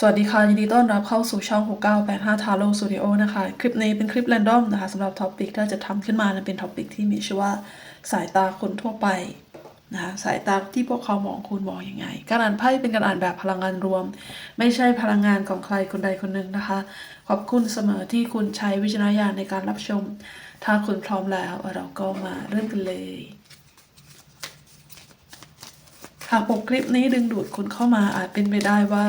สวัสดีค่ะ ยินดีต้อนรับเข้าสู่ช่อง 6985 Taro Studio นะคะ คลิปนี้เป็นคลิป r รนดอมนะคะสำหรับท็อปิกที่จะทำขึ้นมานั้นเป็นท็อปิกที่มีชื่อว่าสายตาคนทั่วไปนะคะสายตาที่พวกเขามองคุณมองยังไง การอ่านไพ่เป็นการอ่านแบบพลังงานรวม ไม่ใช่พลังงานของใครคนใดคนหนึ่งนะคะ ขอบคุณเสมอที่คุณใช้วิจารณญาณในการรับชม ถ้าคุณพร้อมแล้วเราก็มาเริ่มกันเลยหากปกคลิปนี้ดึงดูดคุณเข้ามาอาจเป็นไปได้ว่า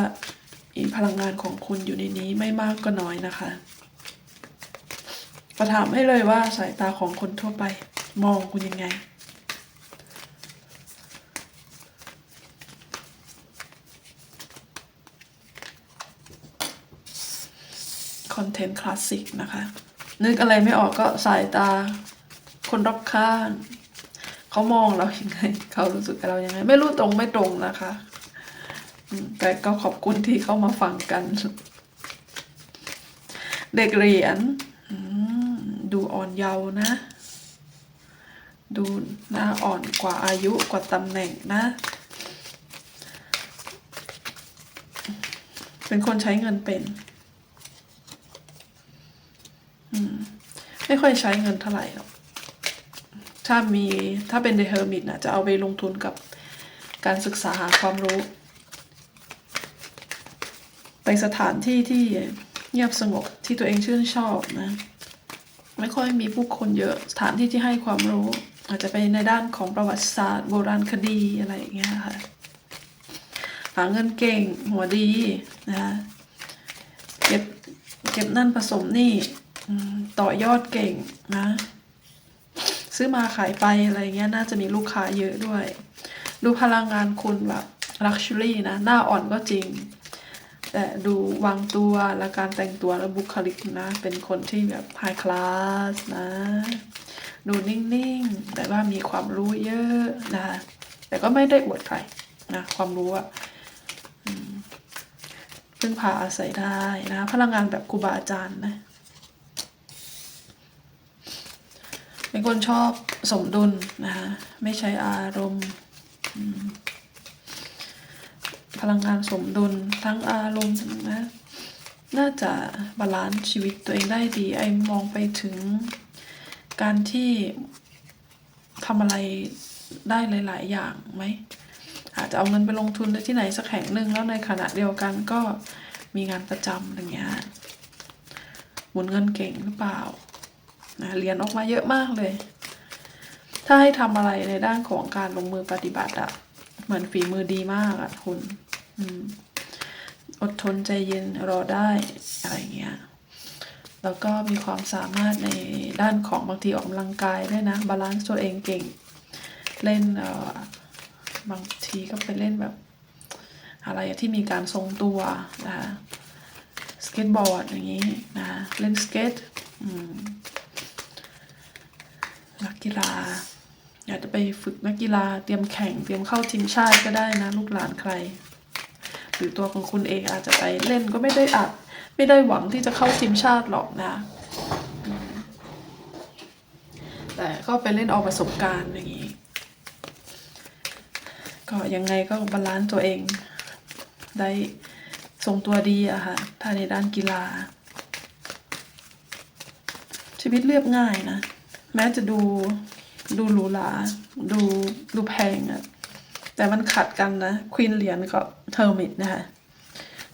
มีพลังงานของคุณอยู่ในนี้ไม่มากก็น้อยนะคะประถามให้เลยว่าสายตาของคนทั่วไปมองคุณยังไง คอนเทนต์คลาสสิกนะคะ นึกอะไรไม่ออกก็สายตา คนรอบข้าง เขามองเรายังไง เขารู้สึกกับเรายังไง ไม่รู้ตรงไม่ตรงนะคะ แต่ก็ขอบคุณที่เข้ามาฟังกัน เด็กเหรียญดูอ่อนเยาว์นะ ดูหน้าอ่อนกว่าอายุกว่าตำแหน่งนะ เป็นคนใช้เงินเป็นไม่ค่อยใช้เงินเท่าไหร่หรอกถ้ามีถ้าเป็น The Hermit นะจะเอาไปลงทุนกับการศึกษาหาความรู้ สถานที่ที่เงียบสงบที่ตัวเองชื่นชอบนะ ไม่ค่อยมีผู้คนเยอะสถานที่ที่ให้ความรู้ อาจจะไปในด้านของประวัติศาสตร์ โบราณคดีอะไรอย่างเงี้ยค่ะหาเงินเก่งหัวดีนะคะเก็บเก็บนั่นผสมนี่ต่อยอดเก่งนะ ซื้อมาขายไปอะไรเงี้ยน่าจะมีลูกค้าเยอะด้วย ดูพลังงานคุณแบบลักชัวรี่นะ หน้าอ่อนก็จริง แต่ดูวางตัวและการแต่งตัวและบุคลิกนะ เป็นคนที่แบบไฮคลาสนะ ดูนิ่งๆ แต่ว่ามีความรู้เยอะนะแต่ก็ไม่ได้อวดใครนะความรู้อะพึ่งพาอาศัยได้นะ พลังงานแบบครูบาอาจารย์นะเป็นคนชอบสมดุลนะคะไม่ใช้อารมณ์ พลังงานสมดุลทั้งอารมณ์นะ น่าจะบาลานซ์ชีวิตตัวเองได้ดี ไอ้มองไปถึงการที่ทำอะไรได้หลาย ๆ อย่างไหมอาจจะเอาเงินไปลงทุนที่ไหนสักแห่งหนึ่งแล้วในขณะเดียวกันก็มีงานประจำอย่างเงี้ยหมุนเงินเก่งหรือเปล่านะเรียนออกมาเยอะมากเลย ถ้าให้ทำอะไรในด้านของการลงมือปฏิบัติอะเหมือนฝีมือดีมากอะคุณ อดทนใจเย็นรอได้อะไรเงี้ย แล้วก็มีความสามารถในด้านของบางทีออกกำลังกายด้วยนะ บาลานซ์ตัวเองเก่ง เล่นเอ่อบางทีก็ไปเล่นแบบ อะไรที่มีการทรงตัวนะคะสเก็ตบอร์ดอย่างนี้นะเล่นสเก็ตนักกีฬา อยากจะไปฝึกนักกีฬาเตรียมแข่งเตรียมเข้าทีมชาติก็ได้นะ ลูกหลานใคร หรือตัวของคุณเองอาจจะไปเล่นก็ไม่ได้อัด ไม่ได้หวังที่จะเข้าทีมชาติหรอกนะ แต่ก็ไปเล่นเอาประสบการณ์อย่างนี้ ก็ยังไงก็บาลานซ์ตัวเอง ได้ทรงตัวดีอะค่ะ ถ้าในด้านกีฬา ชีวิตเรียบง่ายนะ แม้จะดูดูหรูหราดูดูแพงอะ แต่มันขัดกันนะควีนเหรียญกับเทอร์มิตนะคะ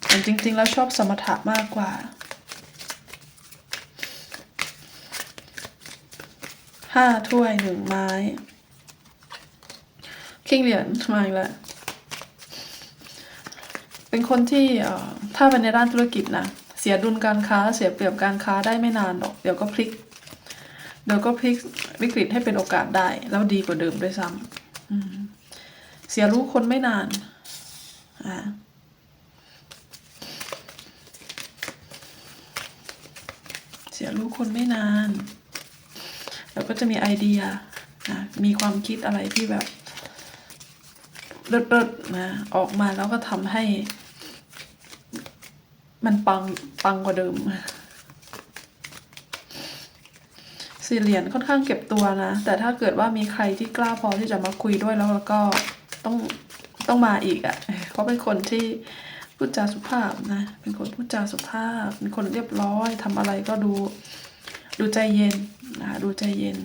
แต่จริง ๆ แล้วชอบสมถะมากกว่าห้าถ้วยหนึ่งไม้คิงเหรียญมาอีกแล้วเป็นคนที่ถ้าเป็นในด้านธุรกิจนะเสียดุลการค้าเสียเปรียบการค้าได้ไม่นานหรอก เดี๋ยวก็พลิก เดี๋ยวก็พลิกวิกฤตให้เป็นโอกาสได้ แล้วดีกว่าเดิมด้วยซ้ำ สียรู้คนไม่นานอ่าเสียรู้คนไม่นาน แล้วก็จะมีไอเดียนะมีความคิดอะไรที่แบบเลิศๆนะออกมาแล้วก็ทำให้ มันปังปังกว่าเดิมสี่เหรียญค่อนข้างเก็บตัวนะ แต่ถ้าเกิดว่ามีใครที่กล้าพอที่จะมาคุยด้วยแล้วก็ ต้องต้องมาอีกอะ่ะเพราะเป็นคนที่พูดจาสุภาพนะ เป็นคนพูดจาสุภาพ เป็นคนเรียบร้อยทำอะไรก็ดู ดูใจเย็นนะดูใจเย็น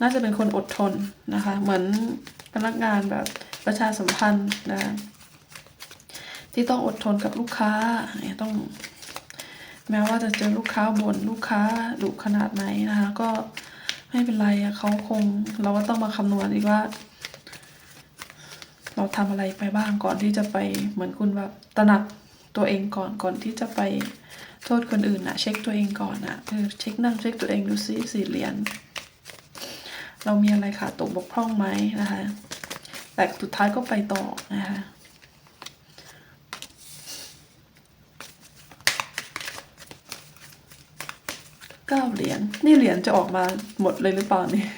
น่าจะเป็นคนอดทนนะคะ เหมือนพนักงานแบบประชาสัมพันธ์นะที่ต้องอดทนกับลูกค้าเนี่ยต้อง แม้ว่าจะเจอลูกค้าบ่นลูกค้าดุขนาดไหนนะคะ ก็ไม่เป็นไรอะเขาคงเราก็ต้องมาคำนวณอีกว่า เราทำอะไรไปบ้างก่อนที่จะไปเหมือนคุณแบบตระหนักตัวเองก่อนก่อนที่จะไปโทษคนอื่นนะเช็คตัวเองก่อนนะเออเช็คนั่งเช็คตัวเองดูซิสี่เหรียญเรามีอะไรขาดตกบกพร่องไหมนะคะ แต่สุดท้ายก็ไปต่อนะคะเก้าเหรียญนี่เหรียญจะออกมาหมดเลยหรือเปล่าเนี่ย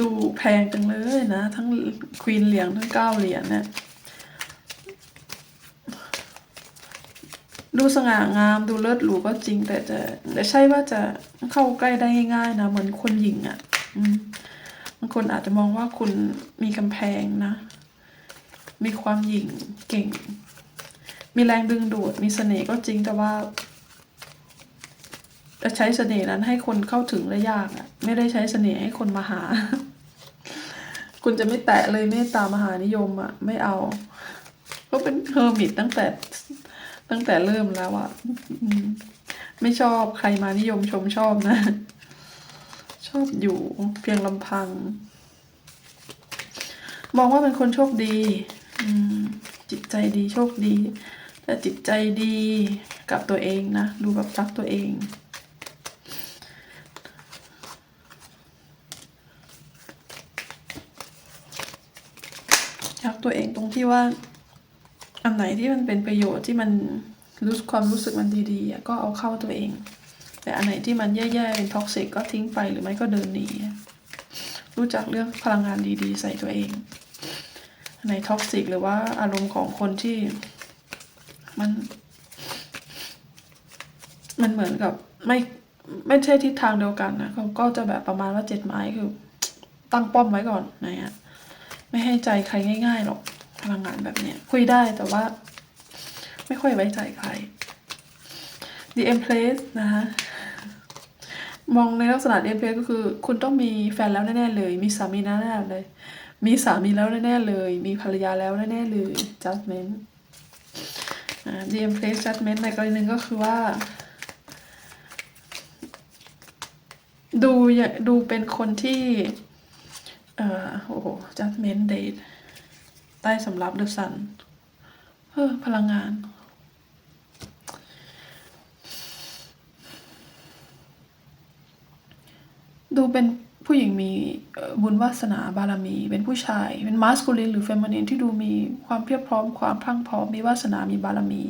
ดูแพงจังเลยนะ ทั้งควีนเหรียญทั้งเก้าเหรียญเนี่ย ดูสง่างามดูเลิศหรูก็จริง แต่จะแต่ใช่ว่าจะเข้าใกล้ได้ง่ายๆนะ เหมือนคนหญิงอะ่ะบางคนอาจจะมองว่าคุณมีกำแพงนะ มีความหยิ่งเก่ง มีแรงดึงดูดมีเสน่ห์ก็จริงแต่ว่า ใช้เสน่ห์นั้นให้คนเข้าถึงได้ยากอะไม่ได้ใช้เสน่ห์ให้คนมาหา คุณจะไม่แตะเลยเมตตามหานิยมอะไม่เอาก็เป็นเฮอร์มิตตั้งแต่ตั้งแต่เริ่มแล้วอะไม่ชอบใครมานิยมชมชอบนะ ชอบอยู่เพียงลำพัง มองว่าเป็นคนโชคดีจิตใจดีโชคดีแต่จิตใจดีกับตัวเองนะ ดูแบบรักตัวเอง ตัวเองตรงที่ว่า อันไหนที่มันเป็นประโยชน์ที่มันรู้สึกความรู้สึกมันดีๆก็เอาเข้าตัวเอง แต่อันไหนที่มันแย่ๆเป็นท็อกซิกก็ทิ้งไปหรือไม่ก็เดินหนีรู้จักเลือกพลังงานดีๆ ใส่ตัวเองในท็อกซิกหรือว่าอารมณ์ของคนที่มันมันเหมือนกับไม่ไม่ใช่ทิศทางเดียวกันนะเขาก็จะแบบประมาณว่าเจ็ดไม้คือ ตั้งป้อมไว้ก่อนนะฮะ ไม่ให้ใจใครง่ายๆหรอกพลังงานแบบเนี้ยคุยได้แต่ว่า ไม่ค่อยไว้ใจใคร The Empress นะคะมองในลักษณะ The Empress ก็คือ คุณต้องมีแฟนแล้วแน่ๆเลย มีสามีแน่ๆเลย มีสามีแล้วแน่ๆเลย มีภรรยาแล้วแน่ๆเลย judgment The Empress judgment ในกรณีหนึ่งก็คือว่า ดูอย่าดูเป็นคนที่ เอ่อโอ้โห judgment date ใต้สำรับ The Sun เออพลังงาน ดูเป็นผู้หญิงมีบุญวาสนาบารมี เป็นผู้ชาย เป็นมาสคูลินหรือเฟมินินที่ดูมีความเพียบพร้อมความพรั่งพร้อมมีวาสนามีบารมี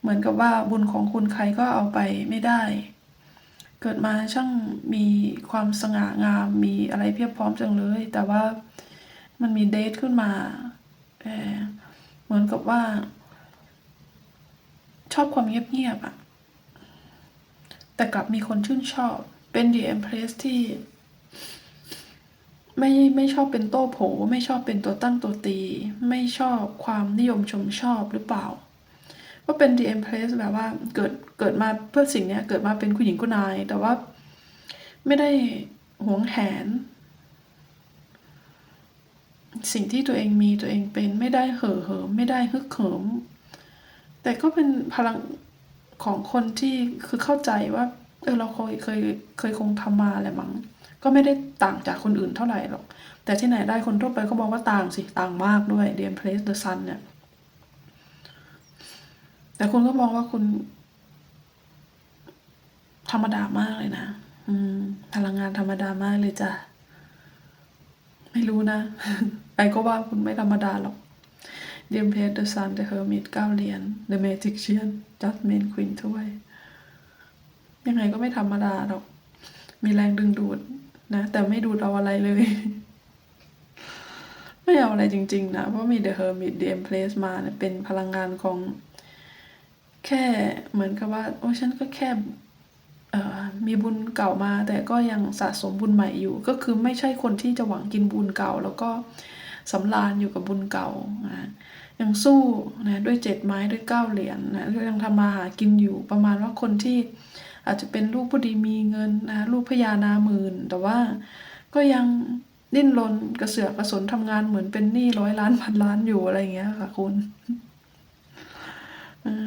เหมือนกับว่าบุญของคุณใครก็เอาไปไม่ได้ เกิดมาช่างมีความสง่างามมีอะไรเพียบพร้อมจังเลย แต่ว่ามันมีเดทขึ้นมาเเหมือนกับว่า ชอบความเงียบๆอะแต่กลับมีคนชื่นชอบ เป็น The Empress ที่ ไม่ไม่ชอบเป็นโต้โผ ไม่ชอบเป็นตัวตั้งตัวตี ไม่ชอบความนิยมชมชอบหรือเปล่า ว่าเป็น The Empress แบบว่าเกิดเกิดมาเพื่อสิ่งเนี้ยเกิดมาเป็นคุณหญิงคุณนาย แต่ว่าไม่ได้หวงแหน สิ่งที่ตัวเองมีตัวเองเป็นไม่ได้เห่อเหิมไม่ได้ฮึกเหิม แต่ก็เป็นพลังของคนที่คือเข้าใจว่าเออเราเคยเคยเคยคงทำมาแหละมั้งก็ไม่ได้ต่างจากคนอื่นเท่าไหร่หรอก แต่ที่ไหนได้คนทั่วไปก็บอกว่าต่างสิ ต่างมากด้วย The Empress The Sun เนี่ย แต่คุณก็มองว่าคุณ ธรรมดามากเลยนะ อืม พลังงานธรรมดามากเลยจ้ะ ไม่รู้นะ ไปก็ว่าคุณไม่ธรรมดาหรอก The Empress The Sun The Hermit เก้าเหรียญ The Magician Judgment Queen ถ้วย ยังไงก็ไม่ธรรมดาหรอก มีแรงดึงดูดนะ แต่ไม่ดูดเอาอะไรเลย ไม่เอาอะไรจริง ๆ นะ เพราะมี The Hermit The Empress มาเนี่ยเป็นพลังงานของ แค่เหมือนกับว่า โอ้ฉันก็แค่มีบุญเก่ามา แต่ก็ยังสะสมบุญใหม่อยู่ ก็คือไม่ใช่คนที่จะหวังกินบุญเก่า แล้วก็สำราญอยู่กับบุญเก่านะยังสู้นะด้วยเจ็ดไม้ด้วยเก้าเหรียญนะยังทำมาหากินอยู่ประมาณว่าคนที่อาจจะเป็นลูกผู้ดีมีเงินนะลูกพญานาหมื่น แต่ว่าก็ยังดิ้นรนกระเสือกกระสนทำงานเหมือนเป็นหนี้ร้อยล้านพันล้านอยู่อะไรอย่างเงี้ยค่ะคุณ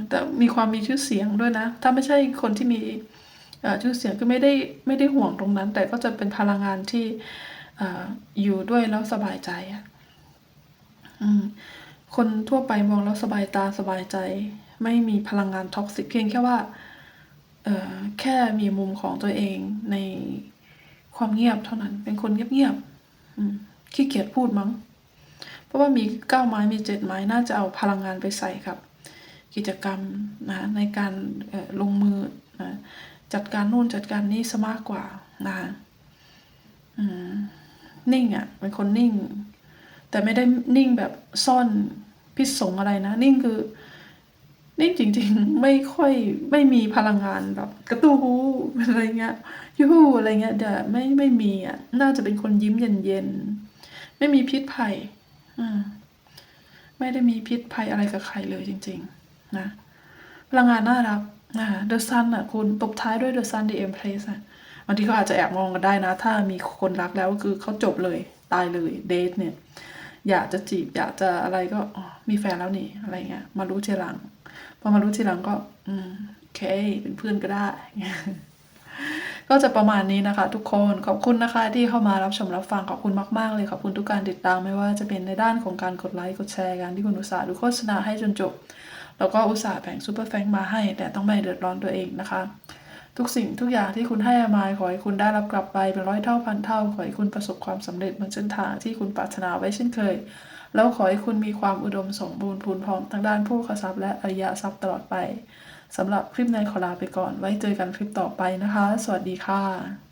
แต่มีความมีชื่อเสียงด้วยนะ ถ้าไม่ใช่คนที่มีชื่อเสียงก็ไม่ได้ไม่ได้ห่วงตรงนั้น แต่ก็จะเป็นพลังงานที่ออยู่ด้วยแล้วสบายใจอะคนทั่วไปมองแล้วสบายตาสบายใจ ไม่มีพลังงานท็อกซิกเพียงแค่ว่าแค่มีมุมของตัวเองในความเงียบเท่านั้น เป็นคนเงียบๆขี้เกียจพูดมั้ง เพราะว่ามีเก้าไม้มีเจ็ดไม้น่าจะเอาพลังงานไปใส่กับ กิจกรรมนะในการลงมือนะจัดการนู่นจัดการนี่ซะมากกว่านะนิ่งอะ่ะเป็นคนนิ่ง แต่ไม่ได้นิ่งแบบซ่อนพิษสงอะไรนะ นิ่งคือ นิ่งจริง ๆ ไม่ค่อยไม่มีพลังงานแบบ กระตู้หูอะไรเงี้ยยูหูอะไรเงี้ยเดี๋ยวไม่ไม่มีอะ น่าจะเป็นคนยิ้มเย็นๆไม่มีพิษภัย อืมไม่ได้มีพิษภัยอะไรกับใครเลยจริง ๆ นะพลังงานน่ารักนะคะเดอะซันอะคุณตบท้ายด้วยเดอะซันดีเอ็มเพลสอะบางทีเขาอาจจะแอบมองกันได้นะ ถ้ามีคนรักแล้วก็คือเขาจบเลยตายเลยเดทเนี่ย อยากจะจีบ อยากจะอะไรก็มีแฟนแล้วนี่อะไรเงี้ยมารู้ทีหลังพอมารู้ทีหลังก็ อืมโอเค เป็นเพื่อนก็ได้ ก็จะประมาณนี้นะคะ ทุกคนขอบคุณนะคะ ที่เข้ามารับชมรับฟังขอบคุณมากๆเลยขอบคุณทุกการติดตามไม่ว่าจะเป็นในด้านของการกดไลค์กดแชร์การที่คุณอุตส่าห์ดูโฆษณาให้จนจบ แล้วก็อุตส่าห์แบ่งซูเปอร์แฟงมาให้ แต่ต้องไม่เดือดร้อนตัวเองนะคะ ทุกสิ่งทุกอย่างที่คุณให้มาขอให้คุณได้รับกลับไปเป็นร้อยเท่าพันเท่า ขอให้คุณประสบความสำเร็จบนเส้นทางที่คุณปรารถนาไว้เช่นเคย แล้วขอให้คุณมีความอุดมสมบูรณ์พูนพร้อมทั้งด้านผู้ขทรัพย์และอริยทรัพย์ตลอดไปสำหรับคลิปในขอลาไปก่อน ไว้เจอกันคลิปต่อไปนะคะ สวัสดีค่ะ